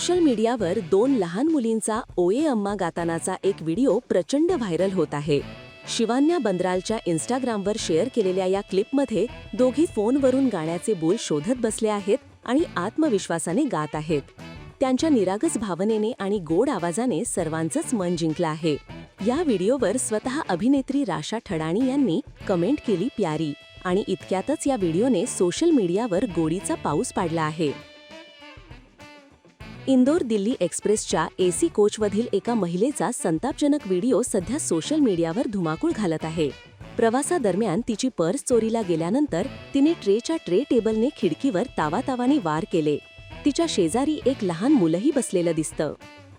Social मीडियावर दोन लहान मुलींचा ओए अम्मा गातानाचा एक व्हिडिओ प्रचंड व्हायरल होत आहे. शिवान्या बंद्रालच्या इन्स्टाग्रामवर शेअर केलेल्या या क्लिपमध्ये दोघी फोनवरून गाण्याचे बोल शोधत बसले आहेत आणि आत्मविश्वासाने गात आहेत. त्यांच्या निरागस भावनेने आणि गोड आवाजाने सर्वांचंच मन जिंकलं आहे. या व्हिडिओवर स्वतः अभिनेत्री राशा ठडाणी यांनी कमेंट केली प्यारी आणि इतक्यातच या व्हिडिओने सोशल मीडियावर गोडीचा पाऊस पाडला आहे. इंदोर दिल्ली एक्सप्रेसच्या एसी कोचमधील एका महिलेचा संतापजनक व्हिडिओ सध्या सोशल मीडियावर धुमाकूळ घालत आहे. प्रवासादरम्यान तिची पर्स चोरीला गेल्यानंतर तिने ट्रेच्या ट्रे टेबलने खिडकीवर तावातावाने वार केले. तिच्या शेजारी एक लहान मुलंही बसलेलं दिसतं.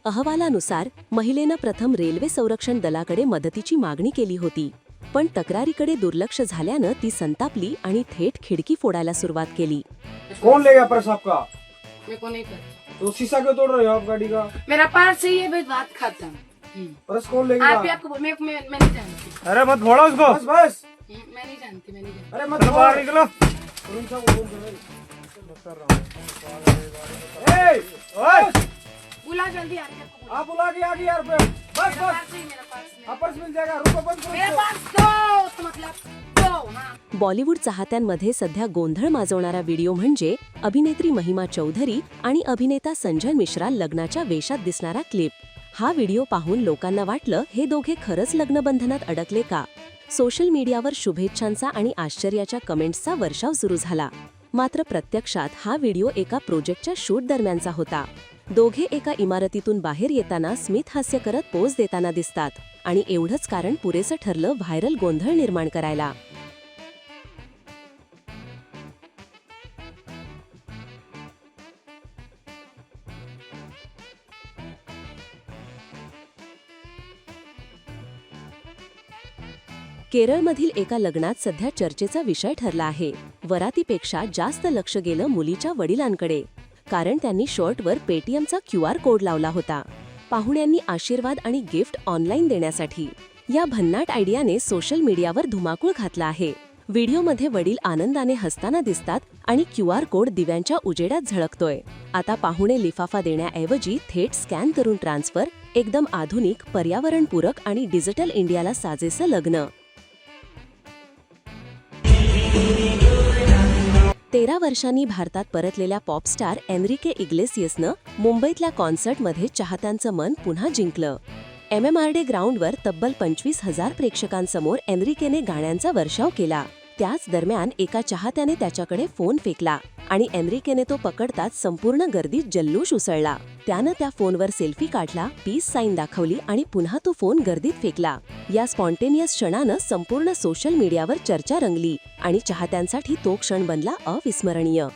अहवालानुसार महिलेनं प्रथम रेल्वे संरक्षण दलाकडे मदतीची मागणी केली होती. पण तक्रारीकडे दुर्लक्ष झाल्यानं ती संतापली आणि थेट खिडकी फोडायला सुरुवात केली. कौन लेगा पर्स आपका? मेरे को नहीं पता. तो शीशा क्यों तोड़ रहे हो आप गाड़ी का? मेरा पास ही है भाई बात खत्म। पर्स कौन लेगा आप आपको मैं, मैं, मैं नहीं जानती। अरे मत फोड़ो उसको। बस बस। हम्म, मैं नहीं जानती मैं नहीं जानती। अरे मत बाहर। निकलो। कौन सा बोल रहे हैं? ए, बस। बुला जल्दी बोल- आप बुला के आगे यार बस बस। मेरा पास नहीं। हाँ, पर्स मिल जाएगा। रुको बंद करो मेरे पास बॉलिवूड चाहत्यांमध्ये सध्या गोंधळ माजवणारा व्हिडिओ म्हणजे अभिनेत्री महिमा चौधरी आणि अभिनेता संजय मिश्रा लग्नाच्या वेशात दिसणारा क्लिप. हा व्हिडिओ पाहून लोकांना वाटलं हे दोघे खरंच लग्नबंधनात अडकले का? सोशल मीडियावर शुभेच्छांचा आणि आश्चर्याच्या कमेंट्सचा वर्षाव सुरू झाला. मात्र प्रत्यक्षात हा व्हिडिओ एका प्रोजेक्टच्या शूट दरम्यानचा होता. दोघे एका इमारतीतून बाहेर येताना स्मित हास्य करत पोज देताना दिसतात आणि एवढंच कारण पुरेसं ठरलं व्हायरल गोंधळ निर्माण करायला. केरळमधील एका लग्नात सध्या चर्चेचा विषय ठरला आहे. वरातीपेक्षा जास्त लक्ष गेलं मुलीच्या वडिलांकडे. कारण त्यांनी शर्टवर पेटीएमचा क्यू आर कोड लावला होता. पाहुण्यांनी आशीर्वाद आणि गिफ्ट ऑनलाईन देण्यासाठी या भन्नाट आयडियाने सोशल मीडियावर धुमाकूळ घातला आहे. व्हिडिओमध्ये वडील आनंदाने हसताना दिसतात आणि क्यू आर कोड दिव्यांच्या उजेडात झळकतोय. आता पाहुणे लिफाफा देण्याऐवजी थेट स्कॅन करून ट्रान्सफर एकदम आधुनिक पर्यावरणपूरक आणि डिजिटल इंडियाला साजेसं लग्न. तेरा वर्षांनी भारतात परतलेल्या पॉपस्टार एनरिके इग्लेसियसनं मुंबईतल्या कॉन्सर्टमध्ये चाहत्यांचं मन पुन्हा जिंकलं. एम एम आर डे ग्राउंडवर तब्बल पंचवीस हजार प्रेक्षकांसमोर एनरिकेने गाण्यांचा वर्षाव केला. त्याच दरम्यान एका चाहत्याने त्याच्याकडे फोन फेकला आणि एनरिकेने तो पकडताच संपूर्ण गर्दीत जल्लोष उसळला. त्यानं त्या फोनवर सेल्फी काढला पीस साईन दाखवली आणि पुन्हा तो फोन गर्दीत फेकला. या स्पॉन्टेनियस क्षणानं संपूर्ण सोशल मीडियावर चर्चा रंगली आणि चाहत्यांसाठी तो क्षण बनला अविस्मरणीय.